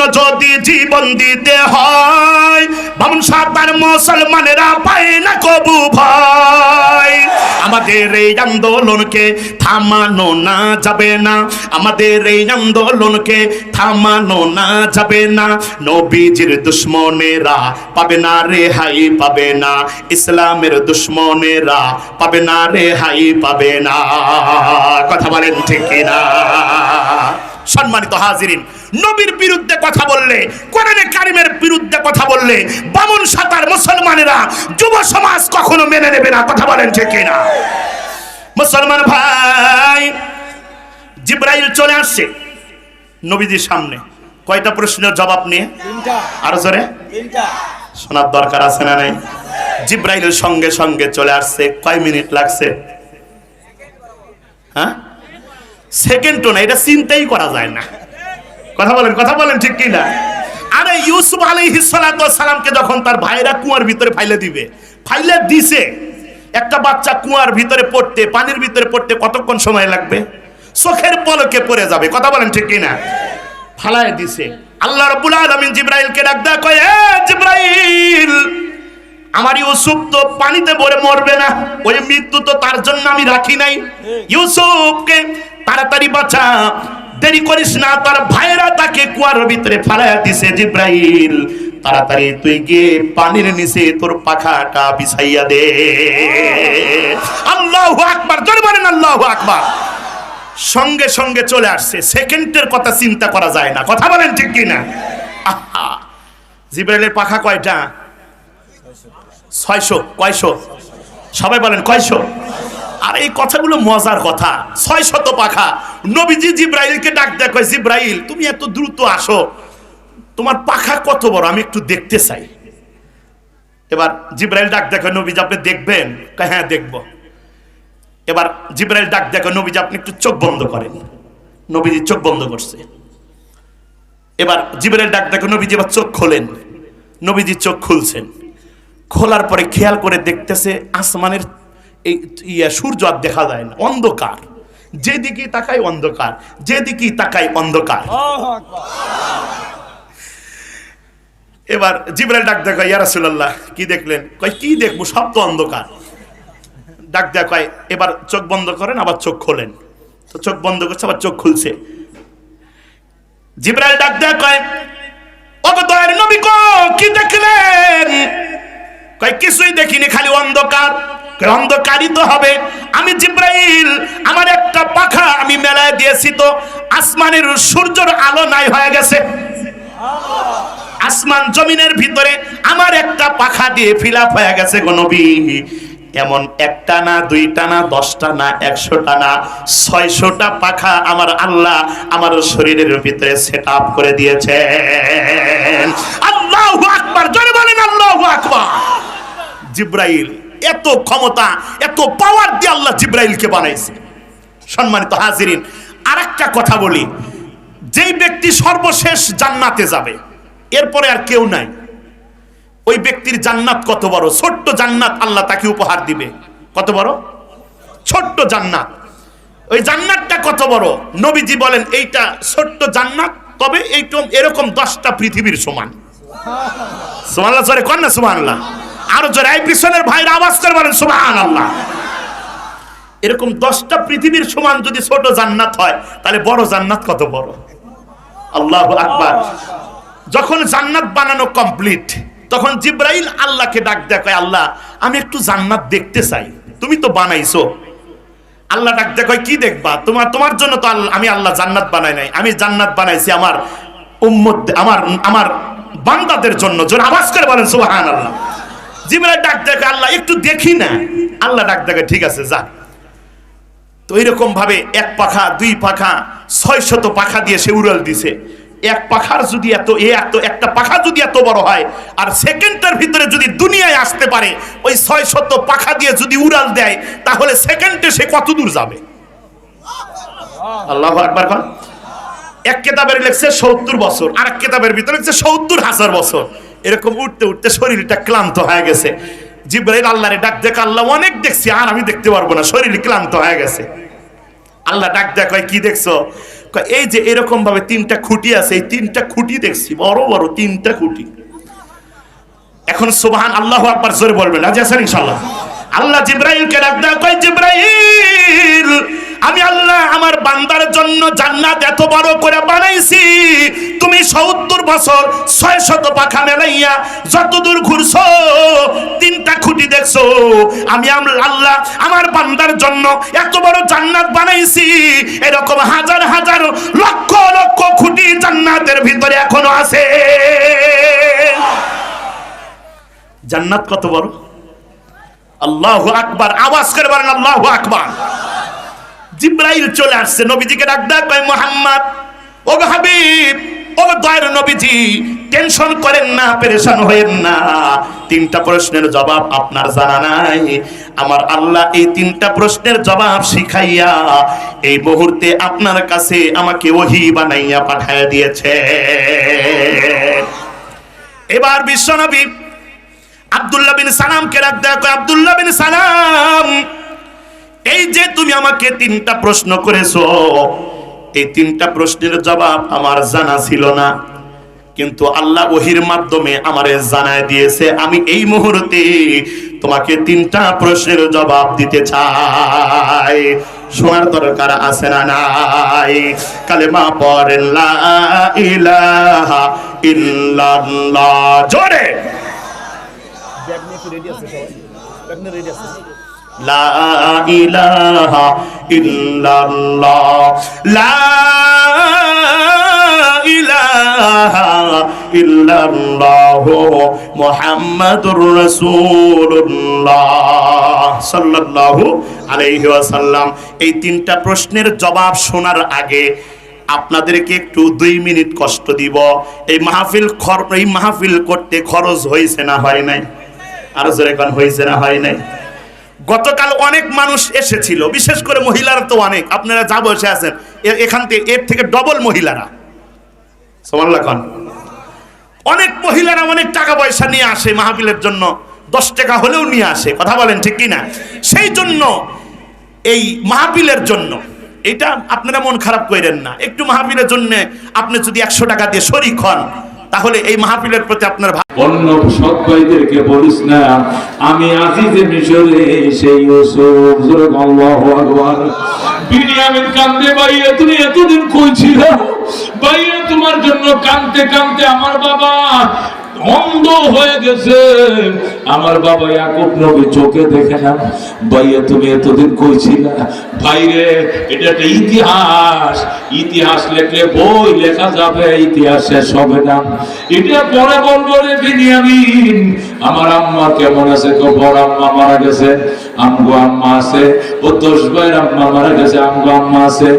জন্য যদি জীবন দিতে হয়, বামুন সাতার মুসলমানেরা পায় না কবু ভয়। আমাদের এই আন্দোলনকে থামানো না যাবে না, আমাদের এই আন্দোলনকে থামানো না যাবে না। নবীজির দুশ্মনেরা পাবে না, রেহাই পাবে না। ইসলামের দুশ্মনেরা পাবে না, রেহাই পাবে না। কথা বলেন ঠিক কিনা? সম্মানিত হাজিরিন নবীর বিরুদ্ধে কথা বললে কোরআনে কারিমের বিরুদ্ধে কথা বললে বামুন সাতার মুসলমানেরা যুব সমাজ কখনো মেনে নেবে না কথা বলেন ঠিক কিনা? মুসলমান ভাই জিব্রাইল চলে আসছে নবীজির সামনে। কয়টা প্রশ্নের জবাব নিয়ে? আরও জোরে? শোনার দরকার আছে না নাই? জিব্রাইলের সঙ্গে সঙ্গে চলে আসছে। কয় মিনিট লাগছে? হ্যাঁ? সেকেন্ডও না এটা চিন্তাই করা যায় না। কথা বলেন কথা বলেন ঠিক কি না? আরে ইউসুফ আলাইহিস সালামকে যখন তার ভাইরা কুয়ার ভিতরে ফাইলে দিবে, ফাইলে দিছে, একটা বাচ্চা কুয়ার ভিতরে পড়তে, পানির ভিতরে পড়তে কতক্ষণ সময় লাগবে? চোখের পলকে পড়ে যাবে, কথা বলেন ঠিক কি না? ফালায় দিছে। আল্লাহ রাব্বুল আলামিন জিব্রাইলকে ডাক দেয়া কয়, এ জিব্রাইল! আমার ইউসুফ তো পানিতে পড়ে মরবে না। ওই মৃত্যু তো তার জন্য আমি রাখি নাই। ইউসুফকে তাড়াতাড়ি বাঁচা। দেরি করিস না, তার ভাইরা তাকে কুয়ার ভিতরে ফালাইয়া দিছে জিব্রাইল। তাড়াতাড়ি তুই গিয়ে পানির নিচে তোর পাখাটা বিছাইয়া দে। আল্লাহু আকবার, জোরে বলেন আল্লাহু আকবার। সঙ্গে সঙ্গে চলে আসছে। সেকেন্ডের কথা চিন্তা করা যায় না। কথা বলেন ঠিক কি না আহা, জিব্রাইলের পাখা কয়টা? ছয়শো, কয়শো? সবাই বলেন কয়শো? আর এই কথাগুলো মজার কথা। ছয় শত পাখা। নবীজি জিব্রাইলকে ডাক কয়, জিব্রাইল, তুমি এত দ্রুত আসো। তোমার পাখা কত বড়? আমি একটু দেখতে চাই। এবার জিব্রাইল ডাক দেখো নবীজি, আপনি দেখবেন? হ্যাঁ দেখব। এবার জিব্রাইল ডাক দেখো নবীজি, আপনি একটু চোখ বন্ধ করেন। নবীজি চোখ বন্ধ করছে। এবার জিব্রাইল ডাক দেখো নবীজি, এবার চোখ খোলেন। নবীজি চোখ খুলছেন। খোলার পরে খেয়াল করে দেখতেছে আসমানের এই ইয়া সূর্য আর দেখা যায় না অন্ধকার। যেদিকে তাকাই অন্ধকার যেদিকে তাকাই অন্ধকার। এবার জিব্রাইল ডাক দেখা ইয়া রাসূলুল্লাহ কি দেখলেন? কয় কি দেখব? সব তো অন্ধকার। ডাক দেয়া কয় এবার চোখ বন্ধ করেন আবার চোখ খোলেন। তো চোখ বন্ধ করছে আবার চোখ খুলছে। জিব্রাইল ডাক দেয়া কয় ওগো দয়ার নবী গো কি দেখলেন? কয়, কিছুই দেখিনি, খালি অন্ধকার। অন্ধকারই তো হবে। আমি জিব্রাইল, আমার একটা পাখা আমি মেলায় দিয়েছি তো, আসমানের সূর্যের আলো নাই হয়ে গেছে। আসমান জমিনের ভিতরে আমার একটা পাখা দিয়ে ফিলাপ হয়ে গেছে গো নবী। এমন একটা না, দুইটা না, দশটা না, একশোটা না, ছয়শোটা পাখা আমার আল্লাহ আমার শরীরের ভিতরে সেট আপ করে দিয়েছে আল্লাহ আকবার, জোরে বলেন আল্লাহ আকবার। জিব্রাইল। এত ক্ষমতা, এত পাওয়ার দিয়ে আল্লাহ জিব্রাইলকে বানাইছে। সম্মানিত হাজিরিন, আরেকটা কথা বলি। যেই ব্যক্তি সর্বশেষ জান্নাতে যাবে, এরপরে আর কেউ নাই। ওই ব্যক্তির জান্নাত কত বড়? ছোট্ট জান্নাত আল্লাহ তাকে উপহার দিবে। কত বড়? ছোট্ট জান্নাত। ওই জান্নাতটা কত বড়? নবীজি বলেন, এইটা ছোট্ট জান্নাত, তবে এইটা এরকম দশটা পৃথিবীর সমান। সুবহানাল্লাহ, জোরে কন না সুবহানাল্লাহ। আরও জোরে, এই পিছনের ভাইরা আওয়াজ করে বলেন, সুবহানাল্লাহ। এরকম দশটা পৃথিবীর সমান যদি ছোট জান্নাত হয়, তাহলে বড় জান্নাত কত বড়? আল্লাহু আকবার। যখন জান্নাত বানানো কমপ্লিট তখন জিব্রাইল আল্লাহকে ডাক দেয় আল্লাহ, আমি একটু জান্নাত দেখতে চাই। তুমি তো বানাইছো। আল্লাহ ডাক দেয় কি দেখবা? তোমার তোমার জন্য তো আল্লাহ আমি আল্লাহ জান্নাত বানাই নাই। আমি জান্নাত বানাইছি আমার উম্মত, আমার আমার বান্দাদের জন্য। জোর আওয়াজ করে বলেন সুবহান আল্লাহ জিব্রাইল ডাক দেয় আল্লাহ একটু দেখি না। আল্লাহ ডাক দেয় ঠিক আছে, যা। তো এইরকম ভাবে এক পাখা, দুই পাখা, ছয় শত পাখা দিয়ে সে উড়াল দিছে। এক পাখার যদি এত, এ এত, একটা পাখা যদি এত বড় হয়, আর সেকেন্ডের ভিতরে যদি দুনিয়ায় আসতে পারে, ওই ছয় শত পাখা দিয়ে যদি উড়াল দেয়, তাহলে সেকেন্ডে সে কত দূর যাবে? আল্লাহ একবার এক কেতাবের লেখছে সত্তর বছর আর এক কেতাবের ভিতরে লেখছে সত্তর হাজার বছর। এরকম উঠতে উঠতে শরীরটা ক্লান্ত হয়ে গেছে। জিব্রাইল আল্লাহরে ডাক দেখ, আল্লাহ অনেক দেখছি, আর আমি দেখতে পারব না, শরীর ক্লান্ত হয়ে গেছে। আল্লাহ ডাক দেখ কি দেখছ? এই যে এরকম ভাবে তিনটা খুঁটি আছে, এই তিনটা খুঁটি দেখছি, বড় বড় তিনটা খুঁটি। এখন সুবহান আল্লাহ আকবার জোরে বলবেন রাজি আছেন ইনশাআল্লাহ। আল্লাহ জিব্রাইলকে ডাক কয়, জিব্রাইল! আমি আল্লাহ আমার বান্দার জন্য জান্নাত এত বড় করে বানাইছি। তুমি সত্তর বছর ছয় শত পাখা মেলাইয়া যতদূর ঘুরছো, তিনটা খুঁটি দেখছ। আমি আল্লাহ আমার বান্দার জন্য এত বড় জান্নাত বানাইছি। এরকম হাজার হাজার লক্ষ লক্ষ খুঁটি জান্নাতের ভিতরে এখনও আছে। জান্নাত কত বড়? আল্লাহু আকবার, আওয়াজ করে বলেন আল্লাহু আকবার। জিব্রাইল চলে আসছে। নবীজিকে ডাক ডাক কয় মোহাম্মদ ও হাবিব ও দয়ার নবীজি, টেনশন করেন না, পেরেশান হয়েন না। তিনটা প্রশ্নের জবাব আপনার জানা নাই। আমার আল্লাহ এই তিনটা প্রশ্নের জবাব শিখাইয়া এই মুহূর্তে আপনার কাছে আমাকে ওহি বানাইয়া পাঠায় দিয়েছে। এবার বিশ্বনবী আব্দুল্লাহ বিন সালামকে রাখ দেখো আব্দুল্লাহ বিন সালাম যে তুমি আমাকে তিনটা প্রশ্ন করেছ, এই তিনটা প্রশ্নের জবাব আমার জানা ছিল না। কিন্তু আল্লাহ ওহির মাধ্যমে আমারে জানায় দিয়েছে, আমি এই মুহূর্তে তোমাকে তিনটা প্রশ্নের জবাব দিতে চাই। শোনার দরকার আছে না নাই। কালেমা পড়েন লা ইলাহা ইল্লাল্লাহ। জোরে! লা ইলাহা ইল্লাল্লাহ। ইল্লাল্লাহ এই তিনটা প্রশ্নের জবাব শোনার আগে আপনাদেরকে একটু দুই মিনিট কষ্ট দিব। এই মাহফিল এই মাহফিল করতে খরচ হয়েছে না হয় নাই? আরও জোরে হয়েছে না হয় নাই? গতকাল অনেক মানুষ এসেছিল, বিশেষ করে মহিলারা তো অনেক। আপনারা যা বসে আছেন এখান থেকে এর থেকে ডবল মহিলারা। অনেক মহিলারা অনেক টাকা পয়সা নিয়ে আসে মাহফিলের জন্য, দশ টাকা হলেও নিয়ে আসে, কথা বলেন ঠিক কিনা? সেই জন্য এই মাহফিলের জন্য, এটা আপনারা মন খারাপ করেন না। একটু মাহফিলের জন্য আপনি যদি একশো টাকা দিয়ে শরিক হন তাহলে এই মাহফিলের প্রতি আপনার অন্য ভাইদেরকে বলিস না, আমি আজিজে মিশরে সেই বিনিয়ামিন কান্দে ভাইয়া, তুমি এতদিন তোমার জন্য কান্দতে কান্দতে আমার বাবা অন্ধ হয়ে গেছে। আমার বাবা ইয়াকুব নবী চোখে দেখে না। ভাইয়া, তুমি এতদিন কই ছিলা? ভাইরে এটা একটা ইতিহাস। ইতিহাস লেখলে বই লেখা যাবে, ইতিহাস শেষ হবে না। এটা পরে বলব বিনিয়ামিন। আমার আম্মা কেমন আছে তো বড় আম্মা মারা গেছে। আমগো আম্মা আছে। ও দোষ ভাইয়ের আম্মা মারা গেছে, আমগো আম্মা আছে।